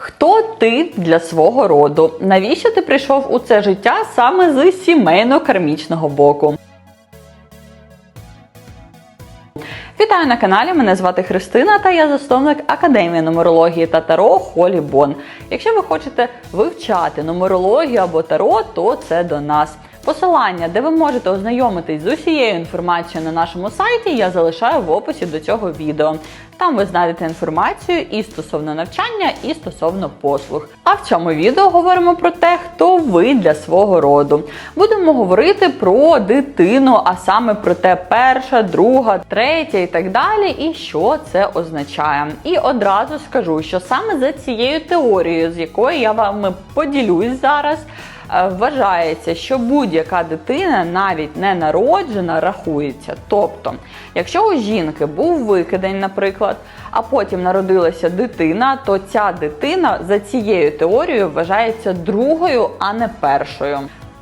Хто ти для свого роду? Навіщо ти прийшов у це життя саме з сімейно-кармічного боку? Вітаю на каналі. Мене звати Христина та я засновник Академії нумерології та таро Холі Бон. Якщо ви хочете вивчати нумерологію або таро, то це до нас. Посилання, де ви можете ознайомитись з усією інформацією на нашому сайті, я залишаю в описі до цього відео. Там ви знайдете інформацію і стосовно навчання, і стосовно послуг. А в цьому відео говоримо про те, хто ви для свого роду. Будемо говорити про дитину, а саме про те перша, друга, третя і так далі, і що це означає. І одразу скажу, що саме за цією теорією, з якою я вами поділюсь зараз. Е, Вважається, що будь-яка дитина, навіть не народжена, рахується. Тобто, якщо у жінки був викидень, наприклад, а потім народилася дитина, то ця дитина за цією теорією вважається другою, а не першою.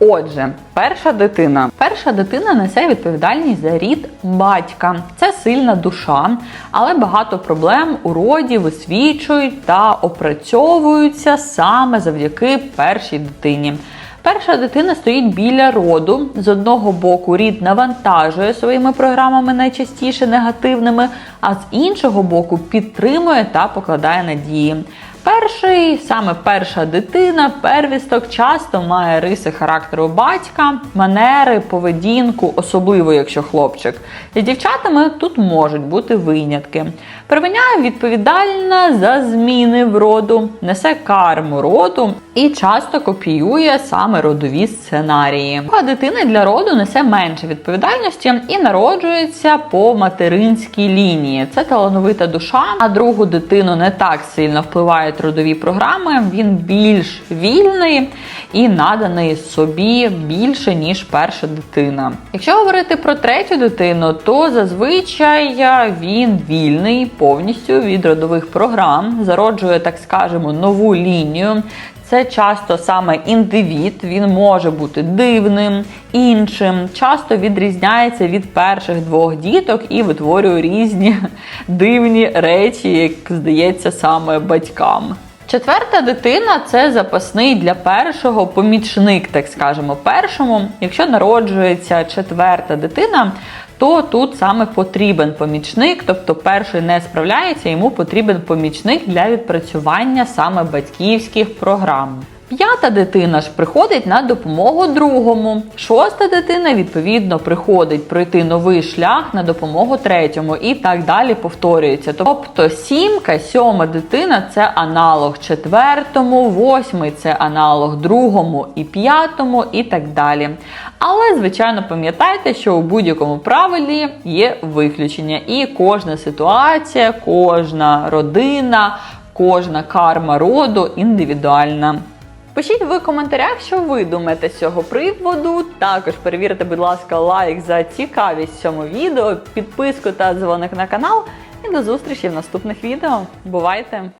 Отже, перша дитина. Перша дитина несе відповідальність за рід батька. Це сильна душа, але багато проблем у роді висвічують та опрацьовуються саме завдяки першій дитині. Перша дитина стоїть біля роду. З одного боку, рід навантажує своїми програмами найчастіше негативними, а з іншого боку, підтримує та покладає надії. Перший, саме перша дитина, первісток часто має риси характеру батька, манери, поведінку, особливо якщо хлопчик. Для дівчатами тут можуть бути винятки. Первиня відповідальна за зміни в роду, несе карму роду і часто копіює саме родові сценарії. А дитина для роду несе менше відповідальності і народжується по материнській лінії. Це талановита душа, а другу дитину не так сильно впливають родові програми. Він більш вільний і наданий собі більше ніж перша дитина. Якщо говорити про третю дитину, то зазвичай він вільний повністю від родових програм, зароджує, так скажемо, нову лінію. Це часто саме індивід, він може бути дивним, іншим, часто відрізняється від перших двох діток і витворює різні дивні речі, як здається, саме батькам. Четверта дитина це запасний для першого помічник, так скажемо, першому. Якщо народжується четверта дитина, то тут саме потрібен помічник, тобто перший не справляється, йому потрібен помічник для відпрацювання саме батьківських програм. П'ята дитина ж приходить на допомогу другому. Шоста дитина, відповідно, приходить пройти новий шлях на допомогу третьому і так далі повторюється. Тобто сімка, сьома дитина це аналог четвертому, восьмий це аналог другому і п'ятому, і так далі. Але, звичайно, пам'ятайте, що у будь-якому правилі є виключення, і кожна ситуація, кожна родина, кожна карма роду індивідуальна. Пишіть в коментарях, що ви думаєте з цього приводу. Також перевірте, будь ласка, лайк за цікавість цьому відео, підписку та дзвоник на канал. І до зустрічі в наступних відео. Бувайте!